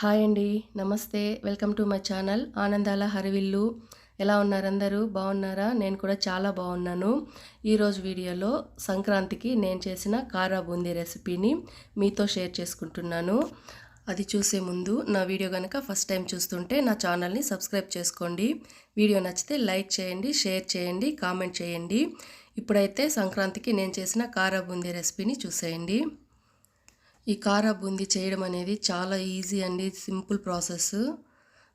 Hi అండి నమస్తే. Welcome to my channel. ఆనందాల హరివిల్లు. ఎలా ఉన్నారు అందరూ బాగున్నారా? నేను కూడా చాలా బాగున్నాను. ఈరోజు వీడియోలో సంక్రాంతికి నేను చేసిన కారా బూందీ రెసిపీని మీతో షేర్ చేసుకుంటున్నాను. అది చూసే ముందు నా వీడియో కనుక ఫస్ట్ టైం చూస్తుంటే నా ఛానల్ని సబ్స్క్రైబ్ చేసుకోండి. వీడియో నచ్చితే లైక్ చేయండి షేర్ చేయండి కామెంట్ చేయండి. ఇప్పుడైతే సంక్రాంతికి నేను చేసిన కారా బూందీ రెసిపీని చూసేయండి. ఈ కారా బూందీ చేయడం అనేది చాలా ఈజీ అండి సింపుల్ ప్రాసెస్.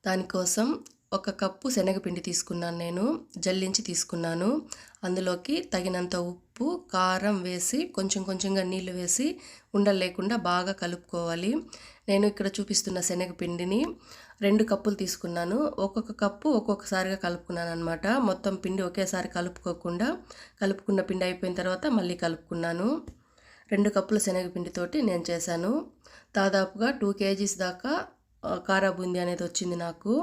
దానికోసం ఒక కప్పు శనగపిండి తీసుకున్నాను నేను జల్లించి తీసుకున్నాను. అందులోకి తగినంత ఉప్పు కారం వేసి కొంచెం కొంచెంగా నీళ్ళు వేసి ఉండలేకుండా బాగా కలుపుకోవాలి. నేను ఇక్కడ చూపిస్తున్న శనగపిండిని రెండు కప్పులు తీసుకున్నాను. ఒక్కొక్క కప్పు ఒక్కొక్కసారిగా కలుపుకున్నాను అనమాట మొత్తం పిండి ఒకేసారి కలుపుకోకుండా కలుపుకున్న పిండి అయిపోయిన తర్వాత మళ్ళీ కలుపుకున్నాను. రెండు కప్పుల శనగపిండితోటి నేను చేశాను. దాదాపుగా టూ కేజీస్ దాకా కారా బూందీ అనేది వచ్చింది నాకు.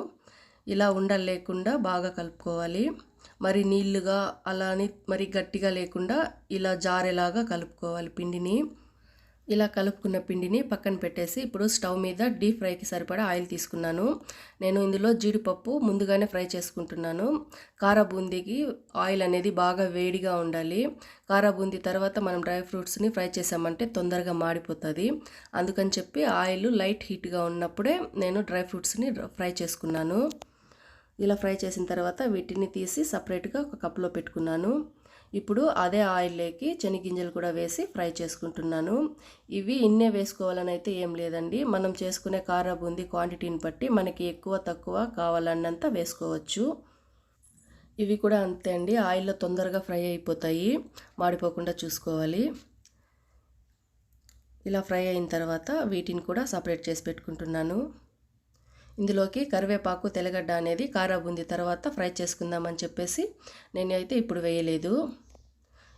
ఇలా ఉండలు లేకుండా బాగా కలుపుకోవాలి. మరి నీళ్ళుగా అలా అని మరి గట్టిగా లేకుండా ఇలా జారేలాగా కలుపుకోవాలి పిండిని. ఇలా కలుపుకున్న పిండిని పక్కన పెట్టేసి ఇప్పుడు స్టవ్ మీద డీప్ ఫ్రైకి సరిపడా ఆయిల్ తీసుకున్నాను. నేను ఇందులో జీడిపప్పు ముందుగానే ఫ్రై చేసుకుంటున్నాను. కార బూందీకి ఆయిల్ అనేది బాగా వేడిగా ఉండాలి. కార బూందీ తర్వాత మనం డ్రై ఫ్రూట్స్ని ఫ్రై చేసామంటే తొందరగా మాడిపోతుంది. అందుకని చెప్పి ఆయిల్ లైట్ హీట్గా ఉన్నప్పుడే నేను డ్రై ఫ్రూట్స్ని ఫ్రై చేసుకున్నాను. ఇలా ఫ్రై చేసిన తర్వాత వీటిని తీసి సపరేట్గా ఒక కప్లో పెట్టుకున్నాను. ఇప్పుడు అదే ఆయిల్లోకి చెనిగింజలు కూడా వేసి ఫ్రై చేసుకుంటున్నాను. ఇవి ఇన్నే వేసుకోవాలని అయితే ఏం లేదండి. మనం చేసుకునే కార బూందీ క్వాంటిటీని బట్టి మనకి ఎక్కువ తక్కువ కావాలన్నంత వేసుకోవచ్చు. ఇవి కూడా అంతే అండి. ఆయిల్లో తొందరగా ఫ్రై అయిపోతాయి. మాడిపోకుండా చూసుకోవాలి. ఇలా ఫ్రై అయిన తర్వాత వీటిని కూడా సపరేట్ చేసి పెట్టుకుంటున్నాను. ఇందులోకి కరివేపాకు తెల్లగడ్డ అనేది కారా బూంది తర్వాత ఫ్రై చేసుకుందామని చెప్పేసి నేనైతే ఇప్పుడు వేయలేదు.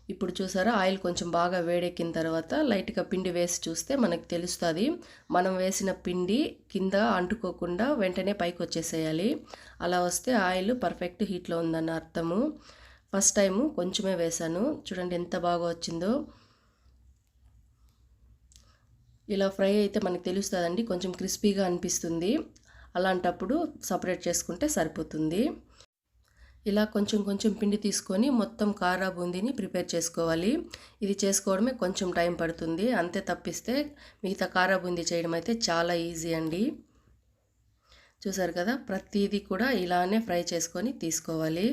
ఇప్పుడు చూసారా ఆయిల్ కొంచెం బాగా వేడెక్కిన తర్వాత లైట్గా పిండి వేసి చూస్తే మనకు తెలుస్తుంది. మనం వేసిన పిండి కింద అంటుకోకుండా వెంటనే పైకి వచ్చేసేయాలి అలా వస్తే ఆయిల్ పర్ఫెక్ట్ హీట్లో ఉందన్న అర్థము. ఫస్ట్ టైము కొంచెమే వేశాను. చూడండి ఎంత బాగా వచ్చిందో. ఇలా ఫ్రై అయితే మనకు తెలుస్తుందండి. కొంచెం క్రిస్పీగా అనిపిస్తుంది. అలాంటప్పుడు సపరేట్ చేసుకుంటే సరిపోతుంది. ఇలా కొంచెం కొంచెం పిండి తీసుకొని మొత్తం కారా బూందీని ప్రిపేర్ చేసుకోవాలి. ఇది చేసుకోవడమే కొంచెం టైం పడుతుంది. అంతే తప్పిస్తే మిగతా కారా బూందీ చేయడం అయితే చాలా ఈజీ అండి. చూసారు కదా? ప్రతిదీ కూడా ఇలానే ఫ్రై చేసుకొని తీసుకోవాలి.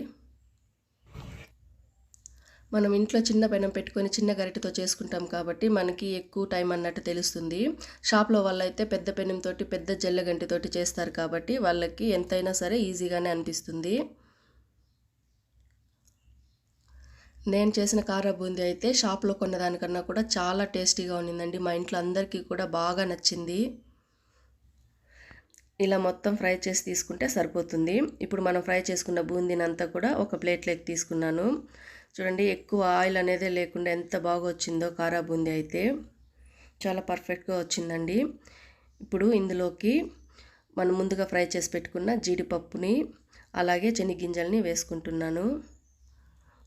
మనం ఇంట్లో చిన్న పెనం పెట్టుకొని చిన్న గరిటెతో చేసుకుంటాం కాబట్టి మనకి ఎక్కువ టైం అన్నట్టు తెలుస్తుంది. షాప్లో వాళ్ళైతే పెద్ద పెనంతో పెద్ద జల్లగంటితోటి చేస్తారు కాబట్టి వాళ్ళకి ఎంతైనా సరే ఈజీగానే అనిపిస్తుంది. నేను చేసిన కార బూందీ అయితే షాప్లో కొన్నదానికన్నా కూడా చాలా టేస్టీగా ఉన్నిందండి. మా ఇంట్లో అందరికీ కూడా బాగా నచ్చింది. ఇలా మొత్తం ఫ్రై చేసి తీసుకుంటే సరిపోతుంది. ఇప్పుడు మనం ఫ్రై చేసుకున్న బూందీని అంతా కూడా ఒక ప్లేట్లోకి తీసుకున్నాను. చూడండి ఎక్కువ ఆయిల్ అనేది లేకుండా ఎంత బాగా వచ్చిందో కారా బూందీ అయితే. చాలా పర్ఫెక్ట్గా వచ్చిందండి. ఇప్పుడు ఇందులోకి మనం ముందుగా ఫ్రై చేసి పెట్టుకున్న జీడిపప్పుని అలాగే శనగింజల్ని వేసుకుంటున్నాను.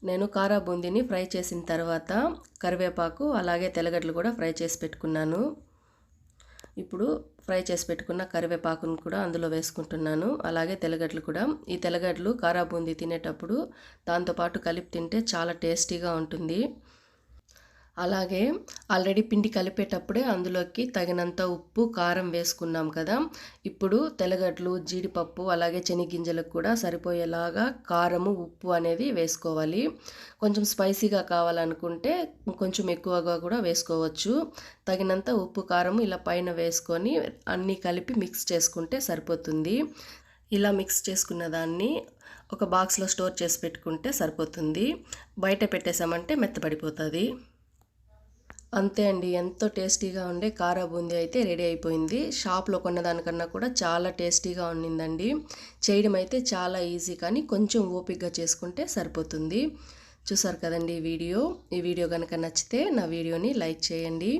నేను కారా బూందీని ఫ్రై చేసిన తర్వాత కరివేపాకు అలాగే తెల్లగడ్డలు కూడా ఫ్రై చేసి పెట్టుకున్నాను. ఇప్పుడు ఫ్రై చేసి పెట్టుకున్న కరివేపాకును కూడా అందులో వేసుకుంటున్నాను. అలాగే తెల్లగడ్డలు కూడా. ఈ తెల్లగడ్డలు కారా బూందీ తినేటప్పుడు దాంతోపాటు కలిపి తింటే చాలా టేస్టీగా ఉంటుంది. అలాగే ఆల్రెడీ పిండి కలిపేటప్పుడే అందులోకి తగినంత ఉప్పు కారం వేసుకున్నాం కదా. ఇప్పుడు తెలగడ్లు జీడిపప్పు అలాగే చెనిగింజలకు కూడా సరిపోయేలాగా కారము ఉప్పు అనేది వేసుకోవాలి. కొంచెం స్పైసీగా కావాలనుకుంటే కొంచెం ఎక్కువగా కూడా వేసుకోవచ్చు. తగినంత ఉప్పు కారం ఇలా పైన వేసుకొని అన్నీ కలిపి మిక్స్ చేసుకుంటే సరిపోతుంది. ఇలా మిక్స్ చేసుకున్న దాన్ని ఒక బాక్స్లో స్టోర్ చేసి పెట్టుకుంటే సరిపోతుంది. బయట పెట్టేసామంటే మెత్తపడిపోతుంది అంతే అండి. ఎంతో టేస్టీగా ఉండే కారా బూందీ అయితే రెడీ అయిపోయింది. షాప్లో కొన్నదానికన్నా కూడా చాలా టేస్టీగా ఉండిందండి. చేయడం అయితే చాలా ఈజీ కానీ కొంచెం ఓపిక్గా చేసుకుంటే సరిపోతుంది. చూసారు కదండి ఈ వీడియో? ఈ వీడియో కనుక నచ్చితే నా వీడియోని లైక్ చేయండి.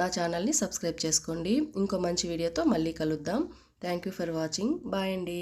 నా ఛానల్ని సబ్స్క్రైబ్ చేసుకోండి. ఇంకో మంచి వీడియోతో మళ్ళీ కలుద్దాం. Thank you for watching. Bye అండి.